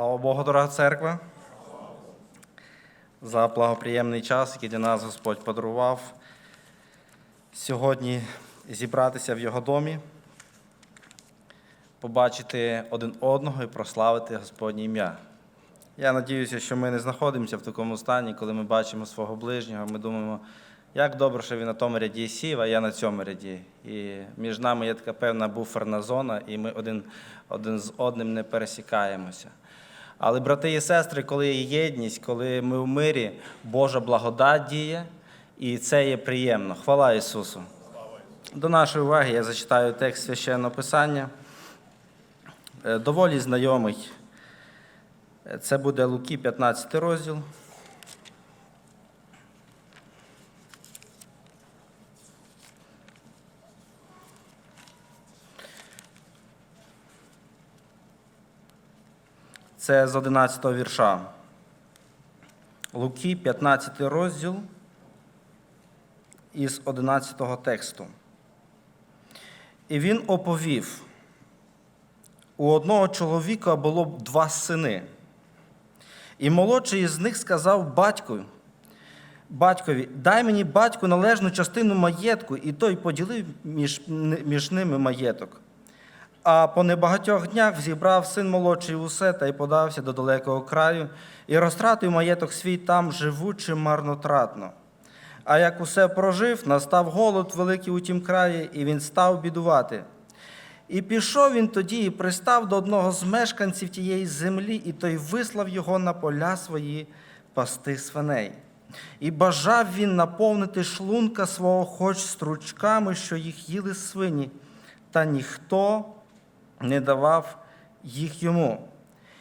Слава Богу, дорога церква, за благоприємний час, який для нас Господь подарував сьогодні зібратися в Його домі, побачити один одного і прославити Господнє ім'я. Я надіюся, що ми не знаходимося в такому стані, коли ми бачимо свого ближнього, ми думаємо, як добре, що він на тому ряді сів, а я на цьому ряді. І між нами є така певна буферна зона, і ми один, один з одним не пересікаємося. Але, брати і сестри, коли є єдність, коли ми в мирі, Божа благодать діє, і це є приємно. Хвала Ісусу! До нашої уваги я зачитаю текст священного Писання. Е, Доволі знайомий. Е, Це буде Луки, 15 розділ. Це з 11 вірша. Луки, 15 розділ із 11 тексту. І він оповів: у одного чоловіка було б два сини. І молодший із них сказав батькові, батькові, дай мені батьку належну частину маєтку, і той поділив між, між ними маєток. А по небагатьох днях зібрав син молодший усе та й подався до далекого краю, і розтратив маєток свій там, живучи марнотратно. А як усе прожив, настав голод великий у тім краї, і він став бідувати. І пішов він тоді і пристав до одного з мешканців тієї землі, і той вислав його на поля свої пасти свиней. І бажав він наповнити шлунка свого хоч стручками, що їх їли свині, та ніхто не давав їх йому.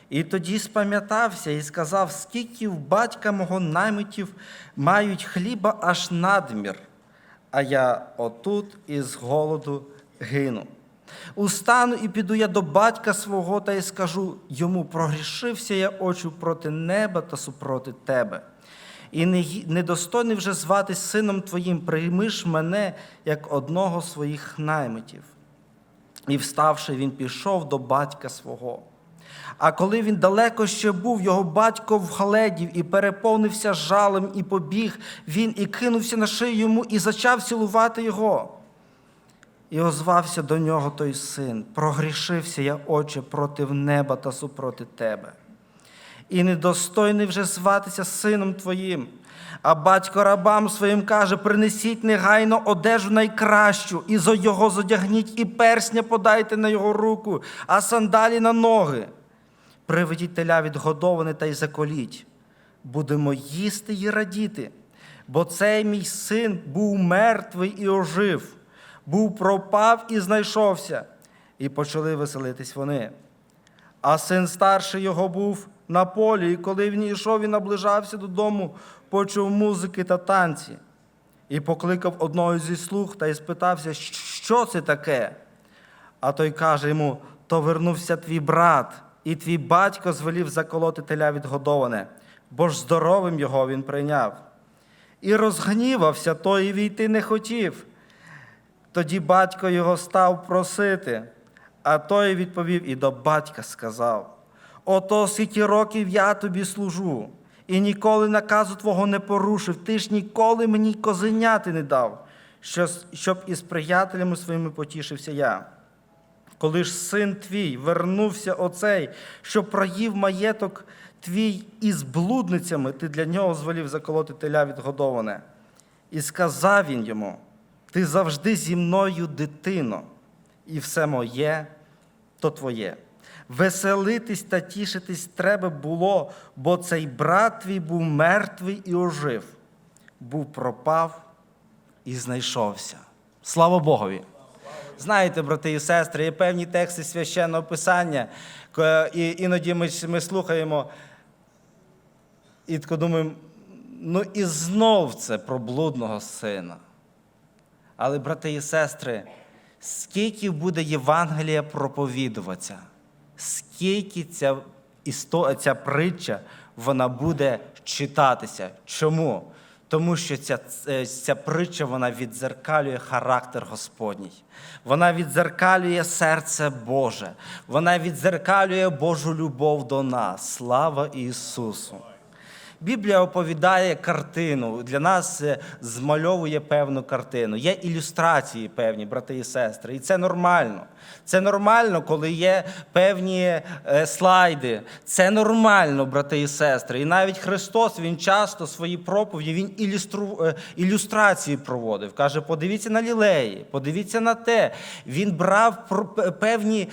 І тоді спам'ятався і сказав, скільки в батька мого наймитів мають хліба аж надмір, а я отут із голоду гину. Устану і піду я до батька свого та й скажу йому: прогрішився я очі проти неба та супроти тебе. І недостойний вже зватись сином твоїм, прийми ж мене як одного своїх наймитів. І вставши, він пішов до батька свого. А коли він далеко ще був, його батько вгледів і переповнився жалем, і побіг він і кинувся на шию йому, і зачав цілувати його. І озвався до нього той син: прогрішився я, отче, проти неба та супроти тебе. І недостойний вже зватися сином твоїм. А батько рабам своїм каже: принесіть негайно одежу найкращу, і зо його зодягніть, і персня подайте на його руку, а сандалі на ноги. Приведіть теля відгодоване та й заколіть. Будемо їсти і радіти, бо цей мій син був мертвий і ожив, був пропав і знайшовся. І почали веселитись вони. А син старший його був на полі, і коли він йшов і наближався додому, почув музики та танці. І покликав одного зі слуг та й спитався, що це таке? А той каже йому: то вернувся твій брат, і твій батько звелів заколоти теля відгодоване, бо ж здоровим його він прийняв. І розгнівався той і війти не хотів. Тоді батько його став просити, а той відповів і до батька сказав: Ото скільки років я тобі служу, і ніколи наказу твого не порушив, ти ж ніколи мені козеняти не дав, щоб із приятелями своїми потішився я. Коли ж син твій вернувся оцей, що проїв маєток твій із блудницями, ти для нього звелів заколоти теля відгодоване. І сказав він йому: Ти завжди зі мною, дитино, і все моє то твоє. Веселитись та тішитись треба було, бо цей брат твій був мертвий і ожив, був пропав і знайшовся. Слава Богові! Знаєте, брати і сестри, є певні тексти священного писання, і іноді ми, ми слухаємо і тако думаємо, ну і знов це про блудного сина. Але, брати і сестри, скільки буде Євангелія проповідуватися, скільки ця, істо, ця притча вона буде читатися. Чому? Тому що ця, е, ця притча вона відзеркалює характер Господній. Вона відзеркалює серце Боже. Вона відзеркалює Божу любов до нас. Слава Ісусу! Біблія оповідає картину. Для нас е, змальовує певну картину. Є ілюстрації певні, брати і сестри. І це нормально. Це нормально, коли є певні е, слайди. Це нормально, брати і сестри. І навіть Христос він часто свої проповіді він ілюстру, е, ілюстрації проводив. Каже: подивіться на лілеї, подивіться на те. Він брав певні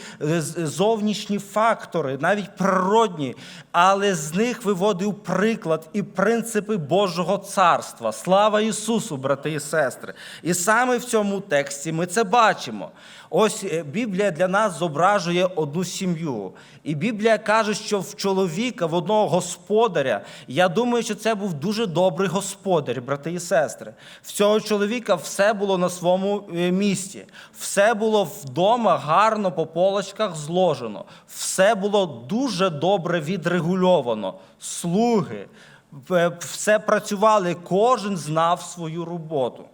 зовнішні фактори, навіть природні, але з них виводив приклад і принципи Божого царства. Слава Ісусу, брати і сестри. І саме в цьому тексті ми це бачимо. Ось е, Біблія для нас зображує одну сім'ю. І Біблія каже, що в чоловіка, в одного господаря, я думаю, що це був дуже добрий господар, брати і сестри. В цього чоловіка все було на своєму е, місці. Все було вдома гарно по полочках зложено. Все було дуже добре відрегульовано. Слуги, е, все працювали, кожен знав свою роботу.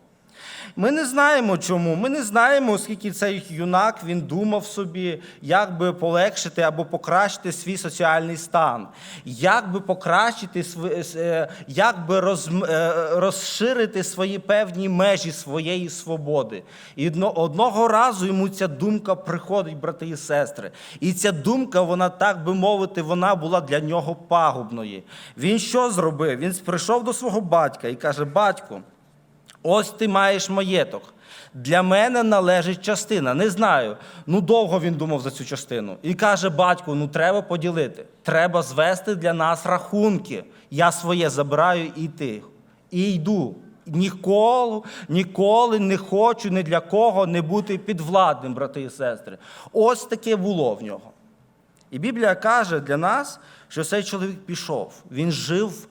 Ми не знаємо чому. Ми не знаємо, оскільки цей юнак він думав собі, як би полегшити або покращити свій соціальний стан, як би покращити св- е, як би розм- е, розширити свої певні межі своєї свободи. І одного разу йому ця думка приходить, брати і сестри. І ця думка, вона так би мовити, вона була для нього пагубною. Він що зробив? Він прийшов до свого батька і каже: Батько. Ось ти маєш маєток. Для мене належить частина. Не знаю. Ну довго він думав за цю частину. І каже: батьку, ну треба поділити. Треба звести для нас рахунки. Я своє забираю і ти. І йду. Ніколи, ніколи не хочу ні для кого не бути підвладним, брати і сестри. Ось таке було в нього. І Біблія каже для нас, що цей чоловік пішов. Він жив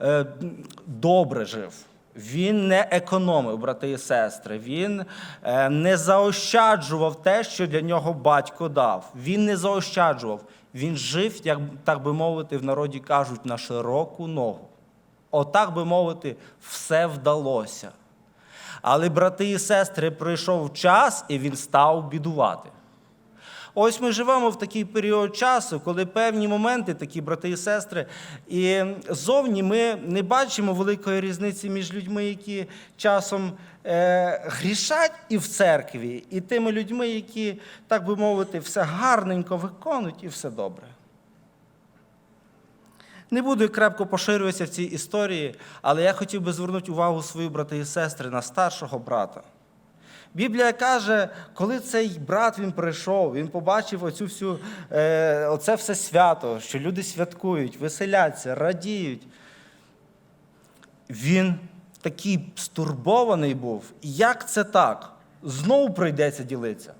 е, добре жив. Він не економив, брати і сестри. Він е, не заощаджував те, що для нього батько дав. Він не заощаджував. Він жив, як так би мовити, в народі кажуть, на широку ногу. Отак би мовити, все вдалося. Але, брати і сестри, прийшов час, і він став бідувати. Ось ми живемо в такий період часу, коли певні моменти, такі брати і сестри, і зовні ми не бачимо великої різниці між людьми, які часом е, грішать і в церкві, і тими людьми, які, так би мовити, все гарненько виконують і все добре. Не буду крепко поширюватися в цій історії, але я хотів би звернути увагу свої брати і сестри на старшого брата. Біблія каже, коли цей брат він прийшов, він побачив оцю всю, е, оце все свято, що люди святкують, веселяться, радіють. Він такий стурбований був. Як це так? Знову прийдеться ділитися.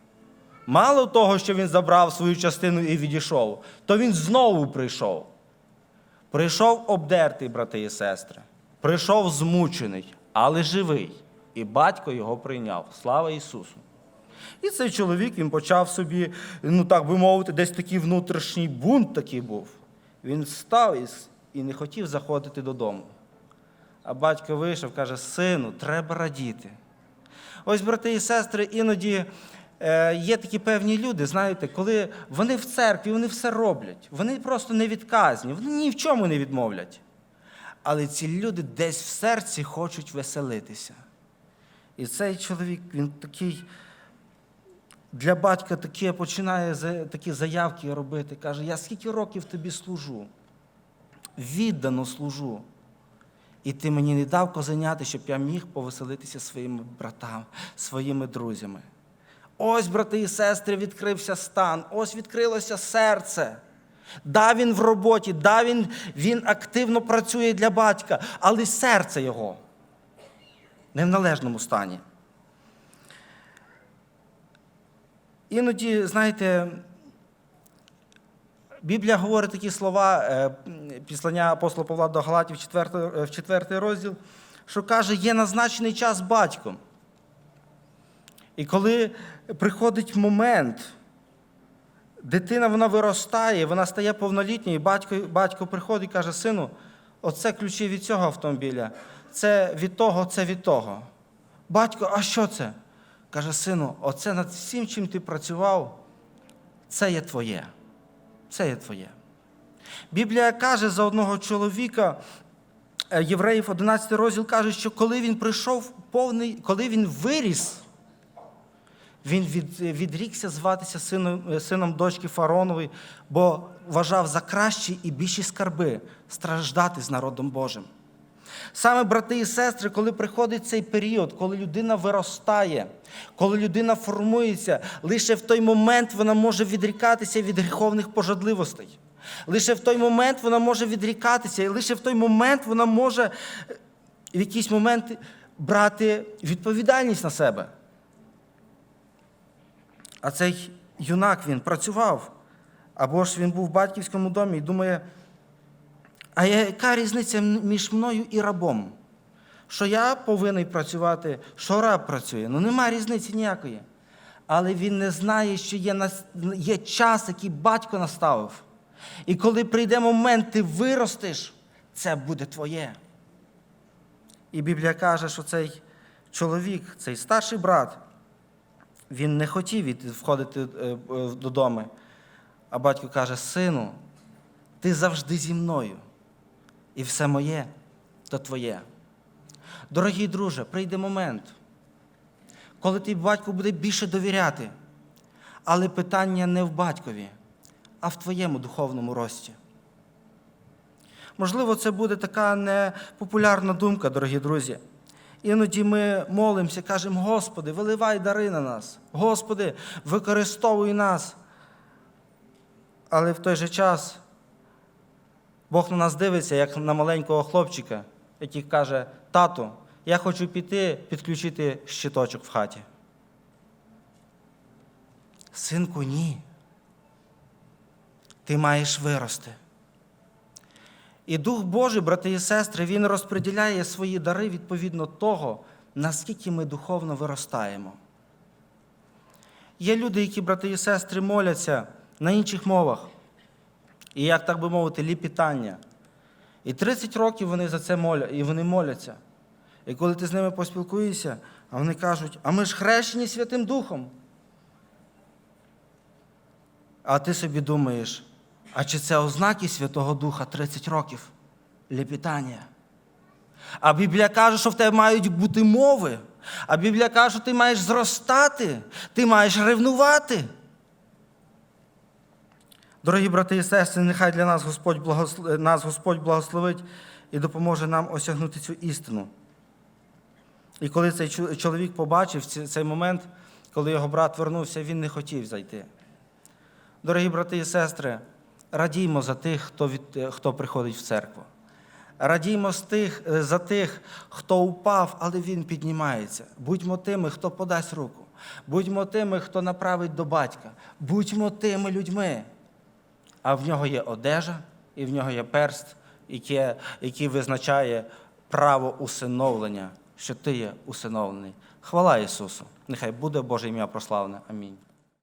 Мало того, що він забрав свою частину і відійшов, то він знову прийшов. Прийшов обдертий, брати і сестри. Прийшов змучений, але живий. І батько його прийняв. Слава Ісусу! І цей чоловік він почав собі, ну так би мовити, десь такий внутрішній бунт такий був. Він став і, не хотів заходити додому. А батько вийшов, каже: сину, треба радіти. Ось, брати і сестри, іноді е, є такі певні люди, знаєте, коли вони в церкві, вони все роблять, вони просто невідказні, вони ні в чому не відмовлять. Але ці люди десь в серці хочуть веселитися. І цей чоловік, він такий, для батька таке починає такі заявки робити. Каже: я скільки років тобі служу? Віддано служу. І ти мені не дав козеняти, щоб я міг повеселитися своїми братами, своїми друзями. Ось, брати і сестри, відкрився стан, ось відкрилося серце. Да, він в роботі, да, він, він активно працює для батька, але серце його не в належному стані. Іноді, знаєте, Біблія говорить такі слова, е, післання апостола Павла до Галатів, 4, в 4 розділ, що каже, є назначений час батьком. І коли приходить момент, дитина вона виростає, вона стає повнолітньою, і батько, батько приходить і каже, сину, оце ключі від цього автомобіля. Це від того, це від того. Батько, а що це? Каже, сину, оце над всім, чим ти працював, це є твоє. Це є твоє. Біблія каже за одного чоловіка, е, Євреїв 11 розділ каже, що коли він прийшов повний, коли він виріс, він від, відрікся зватися сином, е, сином дочки Фаронової, бо вважав за кращі і більші скарби страждати з народом Божим. Саме брати і сестри, коли приходить цей період, коли людина виростає, коли людина формується, лише в той момент вона може відрікатися від гріховних пожадливостей. Лише в той момент вона може відрікатися, і лише в той момент вона може е, в якийсь момент брати відповідальність на себе. А цей юнак він працював, або ж він був в батьківському домі і думає, а яка різниця між мною і рабом? Що я повинен працювати, що раб працює? Ну нема різниці ніякої. Але він не знає, що є, є час, який батько наставив. І коли прийде момент, ти виростеш, це буде твоє. І Біблія каже, що цей чоловік, цей старший брат, він не хотів входити е, е, додому. А батько каже: Сину, ти завжди зі мною, і все моє то твоє. Дорогий друже, прийде момент, коли твій батько буде більше довіряти, але питання не в батькові, а в твоєму духовному рості. Можливо, це буде така непопулярна думка, дорогі друзі. Іноді ми молимося, кажемо, Господи, виливай дари на нас. Господи, використовуй нас. Але в той же час Бог на нас дивиться, як на маленького хлопчика, який каже: Тату, я хочу піти підключити щиточок в хаті. Синку, ні. Ти маєш вирости. І Дух Божий, брати і сестри, Він розподіляє свої дари відповідно того, наскільки ми духовно виростаємо. Є люди, які, брати і сестри, моляться на інших мовах. І як так би мовити, ліпітання. І 30 років вони за це моля, і вони моляться. І коли ти з ними поспілкуєшся, а вони кажуть, а ми ж хрещені Святим Духом. А ти собі думаєш, а чи це ознаки Святого Духа 30 років? Лепітання. А Біблія каже, що в тебе мають бути мови. А Біблія каже, що ти маєш зростати, ти маєш ревнувати. Дорогі брати і сестри, нехай для нас Господь, благослов... нас Господь благословить і допоможе нам осягнути цю істину. І коли цей чоловік побачив цей момент, коли його брат вернувся, він не хотів зайти. Дорогі брати і сестри, радіймо за тих, хто, від, хто приходить в церкву. Радіймо з тих, е, за тих, хто упав, але він піднімається. Будьмо тими, хто подасть руку. Будьмо тими, хто направить до батька. Будьмо тими людьми. А в нього є одежа, і в нього є перст, який, який визначає право усиновлення, що ти є усиновлений. Хвала Ісусу! Нехай буде Боже ім'я прославлене. Амінь.